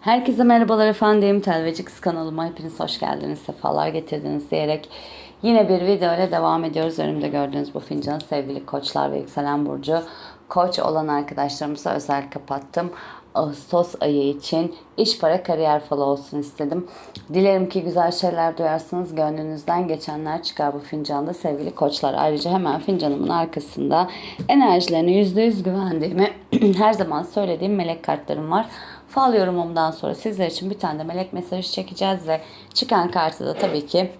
Herkese merhabalar efendim. Telveci kanalıma hepiniz hoş geldiniz, sefalar getirdiniz diyerek yine bir video ile devam ediyoruz. Önümde gördüğünüz bu fincanı sevgili koçlar ve yükselen burcu koç olan arkadaşlarımıza özel kapattım. Ağustos ayı için iş para kariyer falı olsun istedim. Dilerim ki güzel şeyler duyarsınız. Gönlünüzden geçenler çıkar bu fincanda sevgili koçlar. Ayrıca hemen fincanımın arkasında enerjilerine %100 güvendiğimi her zaman söylediğim melek kartlarım var. Fal yorumumdan sonra sizler için bir tane de melek mesajı çekeceğiz ve çıkan kartı da tabii ki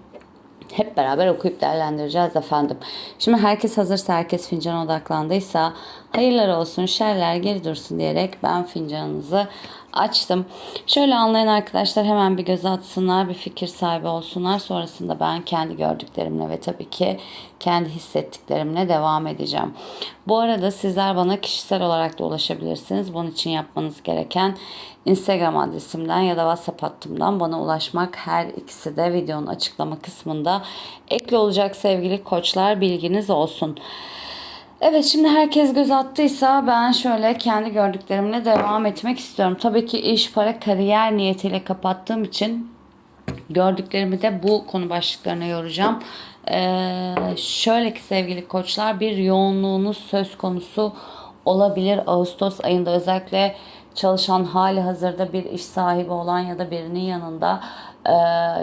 hep beraber okuyup değerlendireceğiz efendim. Şimdi herkes hazırsa, herkes fincana odaklandıysa hayırlar olsun, şerler geri dursun diyerek ben fincanınızı açtım. Şöyle anlayan arkadaşlar hemen bir göz atsınlar, bir fikir sahibi olsunlar. Sonrasında ben kendi gördüklerimle ve tabii ki kendi hissettiklerimle devam edeceğim. Bu arada sizler bana kişisel olarak da ulaşabilirsiniz. Bunun için yapmanız gereken Instagram adresimden ya da WhatsApp hattımdan bana ulaşmak. Her ikisi de videonun açıklama kısmında ekli olacak sevgili koçlar bilginiz olsun. Evet şimdi herkes göz attıysa ben şöyle kendi gördüklerimle devam etmek istiyorum. Tabii ki iş, para, kariyer niyetiyle kapattığım için gördüklerimi de bu konu başlıklarına yoracağım. Ee, şöyle ki sevgili koçlar bir yoğunluğunuz söz konusu olabilir. Ağustos ayında özellikle çalışan hali hazırda bir iş sahibi olan ya da birinin yanında e,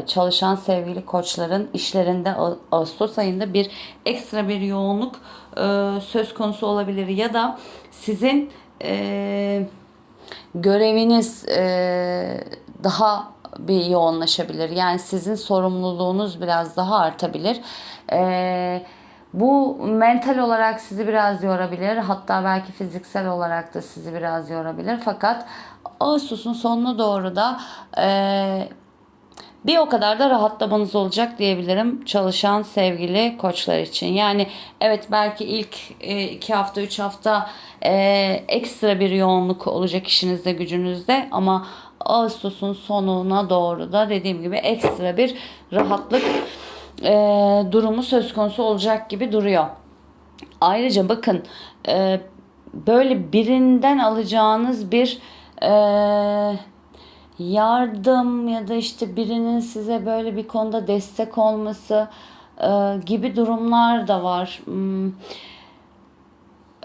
çalışan sevgili koçların işlerinde Ağ- Ağustos ayında bir ekstra bir yoğunluk e, söz konusu olabilir ya da sizin e, göreviniz daha bir yoğunlaşabilir. Yani sizin sorumluluğunuz biraz daha artabilir. E, bu mental olarak sizi biraz yorabilir. Hatta belki fiziksel olarak da sizi biraz yorabilir. Fakat Ağustos'un sonuna doğru da e, bir o kadar da rahatlamanız olacak diyebilirim çalışan sevgili koçlar için. Yani evet belki ilk e, iki hafta üç hafta e, ekstra bir yoğunluk olacak işinizde gücünüzde ama Ağustos'un sonuna doğru da dediğim gibi ekstra bir rahatlık e, durumu söz konusu olacak gibi duruyor. Ayrıca bakın e, böyle birinden alacağınız bir e, yardım ya da işte birinin size böyle bir konuda destek olması e, gibi durumlar da var. Hmm.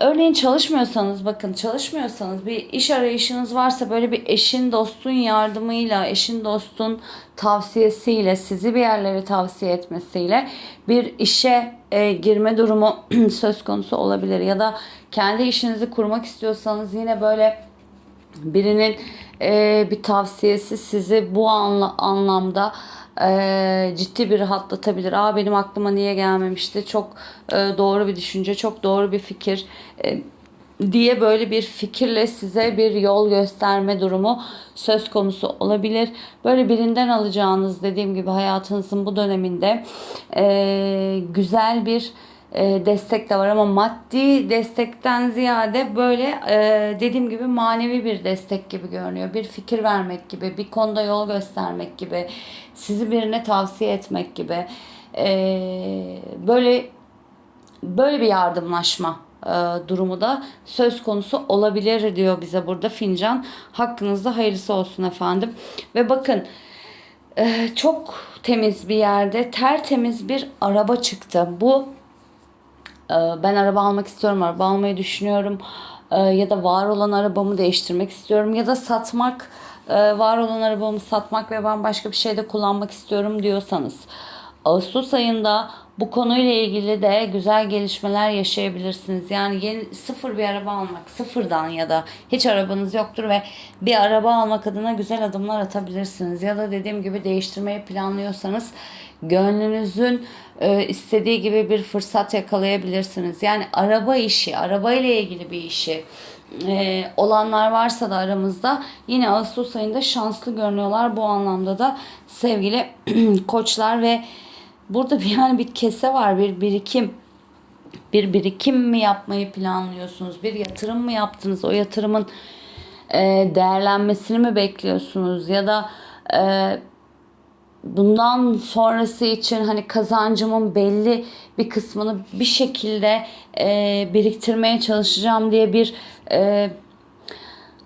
Örneğin çalışmıyorsanız bakın çalışmıyorsanız bir iş arayışınız varsa böyle bir eşin dostun yardımıyla eşin dostun tavsiyesiyle sizi bir yerlere tavsiye etmesiyle bir işe e, girme durumu söz konusu olabilir. Ya da kendi işinizi kurmak istiyorsanız yine böyle birinin e, bir tavsiyesi sizi bu anla, anlamda e, ciddi bir rahatlatabilir. Aa benim aklıma niye gelmemişti? Çok e, doğru bir düşünce, çok doğru bir fikir e, diye böyle bir fikirle size bir yol gösterme durumu söz konusu olabilir. Böyle birinden alacağınız dediğim gibi hayatınızın bu döneminde e, güzel bir e, destek de var ama maddi destekten ziyade böyle e, dediğim gibi manevi bir destek gibi görünüyor. Bir fikir vermek gibi, bir konuda yol göstermek gibi, sizi birine tavsiye etmek gibi. E, böyle böyle bir yardımlaşma durumu da söz konusu olabilir diyor bize burada fincan. Hakkınızda hayırlısı olsun efendim. Ve bakın çok temiz bir yerde tertemiz bir araba çıktı. Bu ben araba almak istiyorum, araba almayı düşünüyorum. Ee, ya da var olan arabamı değiştirmek istiyorum. Ya da satmak, e, var olan arabamı satmak ve bambaşka bir şeyde kullanmak istiyorum diyorsanız Ağustos ayında bu konuyla ilgili de güzel gelişmeler yaşayabilirsiniz. Yani yeni sıfır bir araba almak, sıfırdan ya da hiç arabanız yoktur ve bir araba almak adına güzel adımlar atabilirsiniz. Ya da dediğim gibi değiştirmeyi planlıyorsanız gönlünüzün e, istediği gibi bir fırsat yakalayabilirsiniz. Yani araba işi, araba ile ilgili bir işi e, olanlar varsa da aramızda yine Ağustos ayında şanslı görünüyorlar bu anlamda da sevgili koçlar ve burada bir yani bir kese var bir birikim. Bir birikim mi yapmayı planlıyorsunuz? Bir yatırım mı yaptınız? O yatırımın e, değerlenmesini mi bekliyorsunuz? Ya da e, bundan sonrası için hani kazancımın belli bir kısmını bir şekilde e, biriktirmeye çalışacağım diye bir e,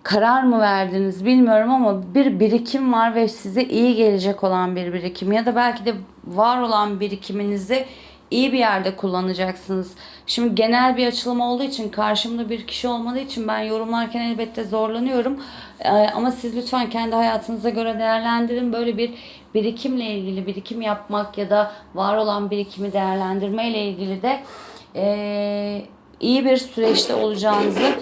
karar mı verdiniz bilmiyorum ama bir birikim var ve size iyi gelecek olan bir birikim ya da belki de var olan birikiminizi iyi bir yerde kullanacaksınız. Şimdi genel bir açılım olduğu için karşımda bir kişi olmadığı için ben yorumlarken elbette zorlanıyorum. Ee, ama siz lütfen kendi hayatınıza göre değerlendirin. Böyle bir birikimle ilgili birikim yapmak ya da var olan birikimi değerlendirme ile ilgili de ee, iyi bir süreçte olacağınızı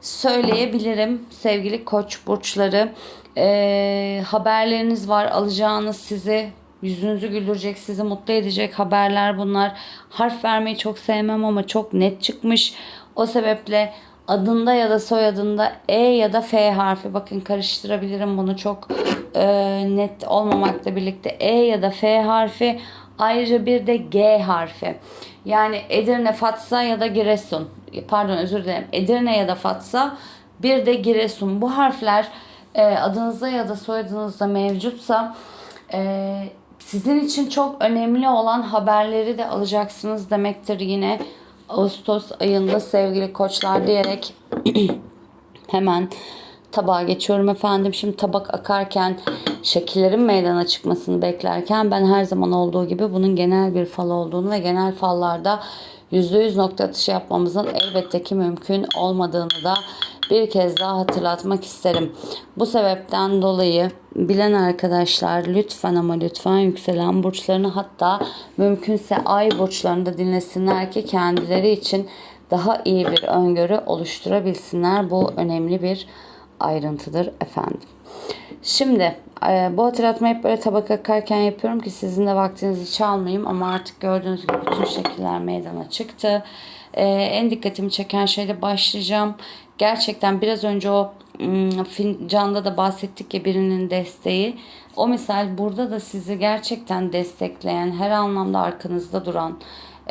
söyleyebilirim sevgili koç burçları. Ee, haberleriniz var alacağınız sizi yüzünüzü güldürecek, sizi mutlu edecek haberler bunlar. Harf vermeyi çok sevmem ama çok net çıkmış. O sebeple adında ya da soyadında E ya da F harfi bakın karıştırabilirim bunu çok e, net olmamakla birlikte E ya da F harfi ayrıca bir de G harfi. Yani Edirne, Fatsa ya da Giresun. Pardon özür dilerim. Edirne ya da Fatsa bir de Giresun. Bu harfler e, adınızda ya da soyadınızda mevcutsa e, sizin için çok önemli olan haberleri de alacaksınız demektir yine Ağustos ayında sevgili koçlar diyerek hemen tabağa geçiyorum efendim. Şimdi tabak akarken şekillerin meydana çıkmasını beklerken ben her zaman olduğu gibi bunun genel bir fal olduğunu ve genel fallarda %100 nokta atışı yapmamızın elbette ki mümkün olmadığını da bir kez daha hatırlatmak isterim. Bu sebepten dolayı bilen arkadaşlar lütfen ama lütfen yükselen burçlarını hatta mümkünse ay burçlarını da dinlesinler ki kendileri için daha iyi bir öngörü oluşturabilsinler. Bu önemli bir ayrıntıdır efendim. Şimdi e, bu hatırlatmayı hep böyle tabak akarken yapıyorum ki sizin de vaktinizi çalmayayım ama artık gördüğünüz gibi bütün şekiller meydana çıktı. E, en dikkatimi çeken şeyle başlayacağım. Gerçekten biraz önce o fincanda da bahsettik ya birinin desteği. O misal burada da sizi gerçekten destekleyen, her anlamda arkanızda duran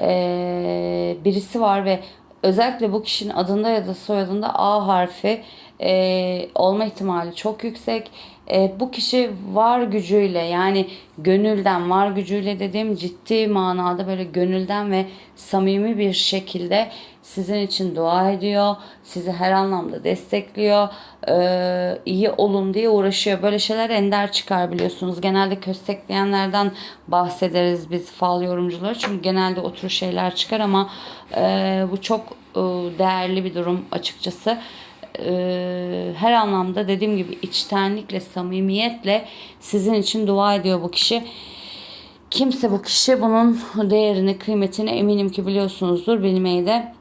e, birisi var ve özellikle bu kişinin adında ya da soyadında A harfi e, olma ihtimali çok yüksek. E, bu kişi var gücüyle yani gönülden var gücüyle dediğim ciddi manada böyle gönülden ve samimi bir şekilde sizin için dua ediyor. Sizi her anlamda destekliyor. E, iyi olun diye uğraşıyor. Böyle şeyler ender çıkar biliyorsunuz. Genelde köstekleyenlerden bahsederiz biz fal yorumcuları. Çünkü genelde o tür şeyler çıkar ama e, bu çok e, değerli bir durum açıkçası e, her anlamda dediğim gibi içtenlikle, samimiyetle sizin için dua ediyor bu kişi. Kimse bu kişi bunun değerini, kıymetini eminim ki biliyorsunuzdur. Bilmeyi de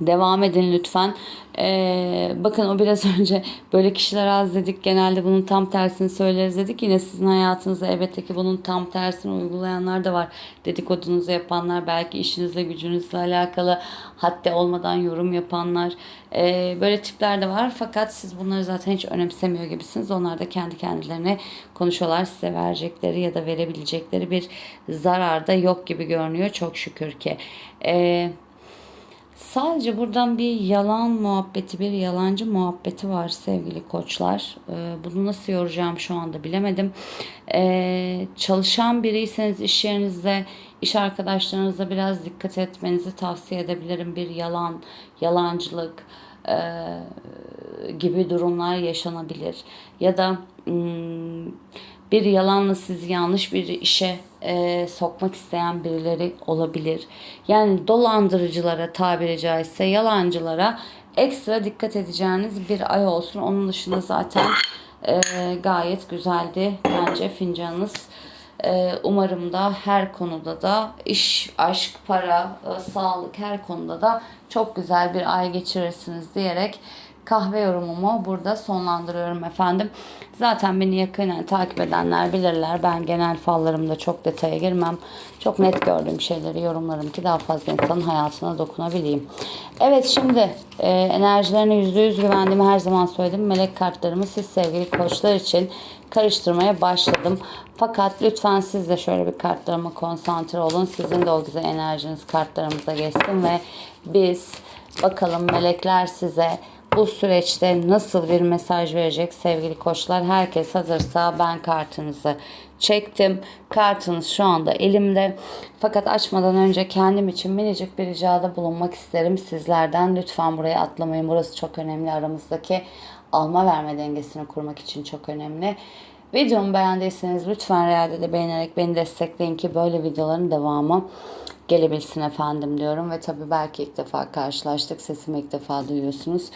devam edin lütfen. Ee, bakın o biraz önce böyle kişiler az dedik. Genelde bunun tam tersini söyleriz dedik. Yine sizin hayatınızda elbette ki bunun tam tersini uygulayanlar da var. Dedikodunuzu yapanlar, belki işinizle gücünüzle alakalı hatta olmadan yorum yapanlar. Ee, böyle tipler de var. Fakat siz bunları zaten hiç önemsemiyor gibisiniz. Onlar da kendi kendilerine konuşuyorlar. Size verecekleri ya da verebilecekleri bir zarar da yok gibi görünüyor. Çok şükür ki. Eee Sadece buradan bir yalan muhabbeti, bir yalancı muhabbeti var sevgili koçlar. Ee, bunu nasıl yoracağım şu anda bilemedim. Ee, çalışan biriyseniz iş yerinizde, iş arkadaşlarınızla biraz dikkat etmenizi tavsiye edebilirim. Bir yalan, yalancılık e, gibi durumlar yaşanabilir. Ya da hmm, bir yalanla sizi yanlış bir işe e, sokmak isteyen birileri olabilir. Yani dolandırıcılara tabiri caizse yalancılara ekstra dikkat edeceğiniz bir ay olsun. Onun dışında zaten e, gayet güzeldi bence fincanınız. E, umarım da her konuda da iş, aşk, para, e, sağlık her konuda da çok güzel bir ay geçirirsiniz diyerek kahve yorumumu burada sonlandırıyorum efendim. Zaten beni yakinen takip edenler bilirler. Ben genel fallarımda çok detaya girmem. Çok net gördüğüm şeyleri yorumlarım ki daha fazla insanın hayatına dokunabileyim. Evet şimdi e, enerjilerine %100 güvendiğimi her zaman söyledim. Melek kartlarımı siz sevgili koçlar için karıştırmaya başladım. Fakat lütfen siz de şöyle bir kartlarıma konsantre olun. Sizin de o güzel enerjiniz kartlarımıza geçsin ve biz bakalım melekler size bu süreçte nasıl bir mesaj verecek sevgili koçlar? Herkes hazırsa ben kartınızı çektim. Kartınız şu anda elimde. Fakat açmadan önce kendim için minicik bir ricada bulunmak isterim sizlerden. Lütfen buraya atlamayın. Burası çok önemli aramızdaki alma verme dengesini kurmak için çok önemli. Videomu beğendiyseniz lütfen realde de beğenerek beni destekleyin ki böyle videoların devamı gelebilsin efendim diyorum. Ve tabii belki ilk defa karşılaştık. Sesimi ilk defa duyuyorsunuz.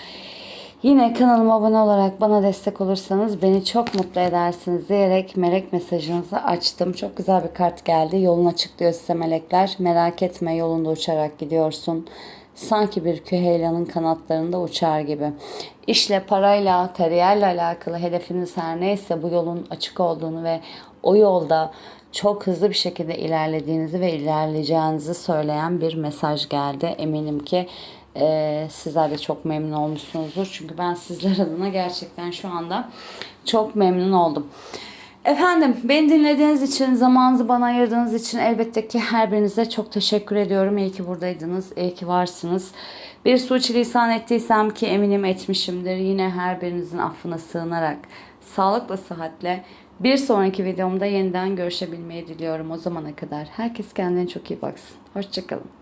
Yine kanalıma abone olarak bana destek olursanız beni çok mutlu edersiniz diyerek melek mesajınızı açtım. Çok güzel bir kart geldi. Yolun açık diyor size melekler. Merak etme yolunda uçarak gidiyorsun. Sanki bir küheylanın kanatlarında uçar gibi. İşle, parayla, kariyerle alakalı hedefiniz her neyse bu yolun açık olduğunu ve o yolda çok hızlı bir şekilde ilerlediğinizi ve ilerleyeceğinizi söyleyen bir mesaj geldi. Eminim ki ee, sizler de çok memnun olmuşsunuzdur. Çünkü ben sizler adına gerçekten şu anda çok memnun oldum. Efendim beni dinlediğiniz için, zamanınızı bana ayırdığınız için elbette ki her birinize çok teşekkür ediyorum. İyi ki buradaydınız, iyi ki varsınız. Bir suçlisan ettiysem ki eminim etmişimdir. Yine her birinizin affına sığınarak, sağlıkla, sıhhatle bir sonraki videomda yeniden görüşebilmeyi diliyorum. O zamana kadar herkes kendine çok iyi baksın. Hoşçakalın.